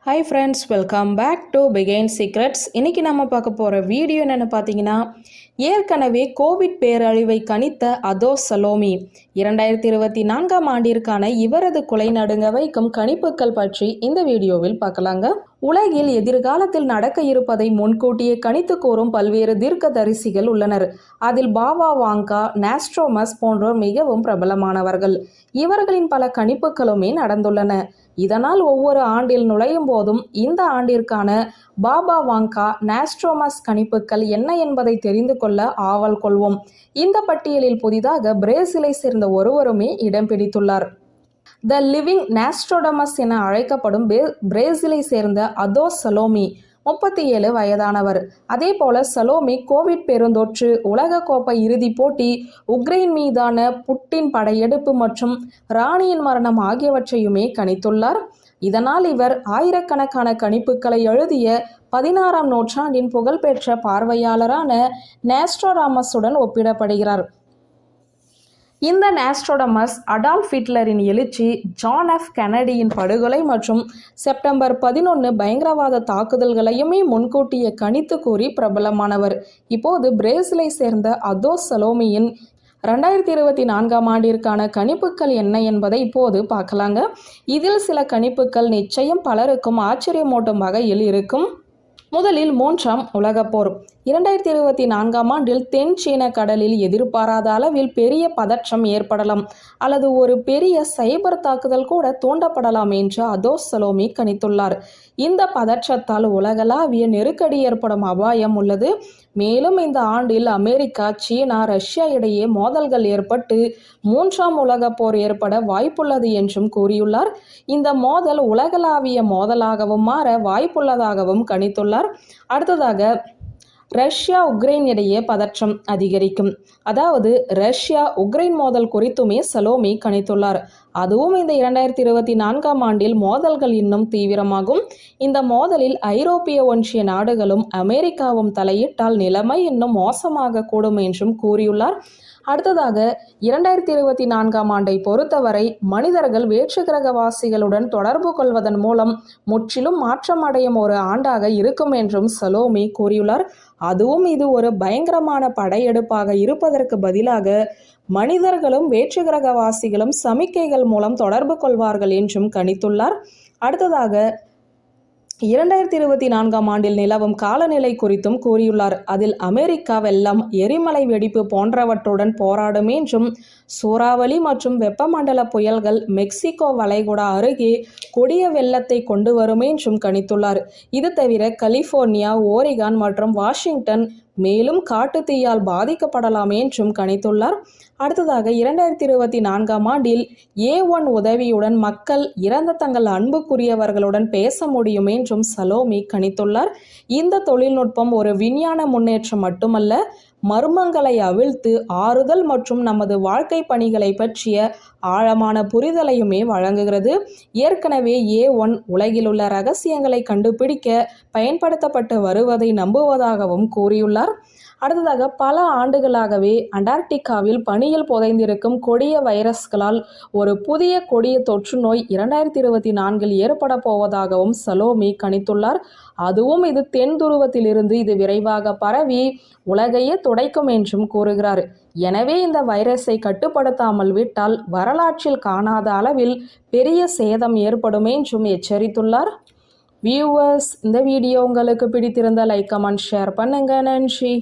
Hi friends welcome back to பிகைன் secrets இன்றைக்கி நம்ம பார்க்க போகிற வீடியோ என்னென்னு பார்த்தீங்கன்னா ஏற்கனவே கோவிட் பேரழிவை கணித்த அதோ சலோமி. இரண்டாயிரத்தி இருபத்தி நான்காம் ஆண்டிற்கான இவரது கொலை நடுங்க வைக்கும் கணிப்புகள் பற்றி இந்த வீடியோவில் பார்க்கலாங்க. உலகில் எதிர்காலத்தில் நடக்க இருப்பதை முன்கூட்டியே கணித்து கூறும் பல்வேறு தீர்க்கதரிசிகள் உள்ளனர். அதில் பாவா வாங்கா நாஸ்ட்ரோமஸ் போன்றோர் மிகவும் பிரபலமானவர்கள். இவர்களின் பல கணிப்புகளுமே நடந்துள்ளன. இதனால் ஒவ்வொரு ஆண்டில் நுழையும் போதும் இந்த ஆண்டிற்கான பாபா வாங்கா நாஸ்ட்ரோமஸ் கணிப்புகள் என்ன என்பதை தெரிந்து கொள்ள ஆவல் கொள்வோம். இந்த பட்டியலில் புதிதாக பிரேசிலை சேர்ந்த ஒருவருமே இடம் பிடித்துள்ளார். த லிவிங் நாஸ்ட்ரோடமஸ் என அழைக்கப்படும் பிரேசிலை சேர்ந்த அதோ சலோமி முப்பத்தி ஏழு வயதானவர். அதே போல சலோமி கோவிட் பெருந்தொற்று உலகக்கோப்பை இறுதிப் போட்டி உக்ரைன் மீதான புட்டின் படையெடுப்பு மற்றும் ராணியின் மரணம் ஆகியவற்றையுமே கணித்துள்ளார். இதனால் இவர் ஆயிரக்கணக்கான கணிப்புகளை எழுதிய பதினாறாம் நூற்றாண்டின் புகழ்பெற்ற பார்வையாளரான நேஸ்ட்ரோராமஸுடன் ஒப்பிடப்படுகிறார். இந்த நாஸ்ட்ரோடமஸ் அடால்ஃப் ஹிட்லரின் எழுச்சி ஜான் எஃப் கெனடியின் படுகொலை மற்றும் செப்டம்பர் பதினொன்று பயங்கரவாத தாக்குதல்களையுமே முன்கூட்டியே கணித்து கூறி பிரபலமானவர். இப்போது பிரேசிலை சேர்ந்த அதோ சலோமியின் ரெண்டாயிரத்தி இருபத்தி நான்காம் ஆண்டிற்கான கணிப்புகள் என்ன என்பதை இப்போது பார்க்கலாங்க. இதில் சில கணிப்புகள் நிச்சயம் பலருக்கும் ஆச்சரியமூட்டும் வகையில் இருக்கும். முதலில் மூன்றாம் உலகப் போர். இரண்டாயிரத்தி இருபத்தி நான்காம் ஆண்டில் தென் சீன கடலில் எதிர்பாராத அளவில் பெரிய பதற்றம் ஏற்படலாம். அல்லது ஒரு பெரிய சைபர் தாக்குதல் கூட தூண்டப்படலாம் என்று அதோ சலோமி கணித்துள்ளார். இந்த பதற்றத்தால் உலகளாவிய நெருக்கடி ஏற்படும் அபாயம் உள்ளது. மேலும் இந்த ஆண்டில் அமெரிக்கா சீனா ரஷ்யா இடையே மோதல்கள் ஏற்பட்டு மூன்றாம் உலகப் போர் ஏற்பட வாய்ப்புள்ளது என்றும் கூறியுள்ளார். இந்த மோதல் உலகளாவிய மோதலாகவும் மாற வாய்ப்புள்ளதாகவும் கணித்துள்ளார். அடுத்ததாக ரஷ்யா உக்ரைன் இடையே பதற்றம் அதிகரிக்கும். அதாவது ரஷ்யா உக்ரைன் மோதல் குறித்துமே சலோமி கணித்துள்ளார். அதுவும் இந்த இரண்டாயிரத்தி இருபத்தி நான்காம் ஆண்டில் மோதல்கள் இன்னும் தீவிரமாகும். இந்த மோதலில் ஐரோப்பிய ஒன்றிய நாடுகளும் அமெரிக்காவும் தலையிட்டால் நிலைமை இன்னும் மோசமாக கூடும் என்றும் கூறியுள்ளார். அடுத்ததாக இரண்டாயிரத்தி இருபத்தி நான்காம் ஆண்டை பொறுத்தவரை மனிதர்கள் வேற்றுக்கிரகவாசிகளுடன் தொடர்பு கொள்வதன் மூலம் முற்றிலும் மாற்றம் அடையும் ஒரு ஆண்டாக இருக்கும் என்றும் சலோமி கூறியுள்ளார். அதுவும் இது ஒரு பயங்கரமான படையெடுப்பாக இருப்பதற்கு பதிலாக மனிதர்களும் வேற்றுகிரகவாசிகளும் சமிக்கைகள் மூலம் தொடர்பு கொள்வார்கள் என்றும் கணித்துள்ளார். அடுத்ததாக இரண்டாயிரத்தி இருபத்தி நான்காம் ஆண்டில் நிலவும் காலநிலை குறித்தும் கூறியுள்ளார். அதில் அமெரிக்கா வெள்ளம் எரிமலை வெடிப்பு போன்றவற்றுடன் போராடும் என்றும் சூறாவளி மற்றும் வெப்பமண்டல புயல்கள் மெக்சிகோ வளைகுடா அருகே கொடிய வெள்ளத்தை கொண்டு வரும் என்றும் கணித்துள்ளார். இது தவிர கலிபோர்னியா ஓரிகான் மற்றும் வாஷிங்டன் மேலும் காட்டுத்தீயால் பாதிக்கப்படலாம் என்றும் கணித்துள்ளார். அடுத்ததாக இரண்டாயிரத்தி இருபத்தி நான்காம் ஆண்டில் ஏ ஒன் உதவியுடன் மக்கள் இறந்த தங்கள் அன்புக்குரியவர்களுடன் பேச முடியும் என்றும் சலோமி கணித்துள்ளார். இந்த தொழில்நுட்பம் ஒரு விஞ்ஞான முன்னேற்றம் மட்டுமல்ல மர்மங்களை அவிழ்த்து ஆறுதல் மற்றும் நமது வாழ்க்கை பணிகளை பற்றிய ஆழமான புரிதலையுமே வழங்குகிறது. ஏற்கனவே ஏ ஒன் உலகிலுள்ள ரகசியங்களை கண்டுபிடிக்க பயன்படுத்தப்பட்டு வருவதை நம்புவதாகவும் கூறியுள்ளார். அடுத்ததாக பல ஆண்டுகளாகவே அண்டார்டிகாவில் பனியில் புதைந்திருக்கும் கொடிய வைரஸ்களால் ஒரு புதிய கொடிய தொற்று நோய் இரண்டாயிரத்தி இருபத்தி நான்கில் ஏற்பட போவதாகவும் சலோமி கணித்துள்ளார். அதுவும் இது தென் துருவத்திலிருந்து இது விரைவாக பரவி உலகையே துடைக்கும் என்றும் கூறுகிறார். எனவே இந்த வைரஸை கட்டுப்படுத்தாமல் விட்டால் வரலாற்றில் காணாத அளவில் பெரிய சேதம் ஏற்படும் என்றும் எச்சரித்துள்ளார். வியூவர்ஸ் இந்த வீடியோ உங்களுக்கு பிடித்திருந்த லைக் கமெண்ட் ஷேர் பண்ணுங்க. நன்றி.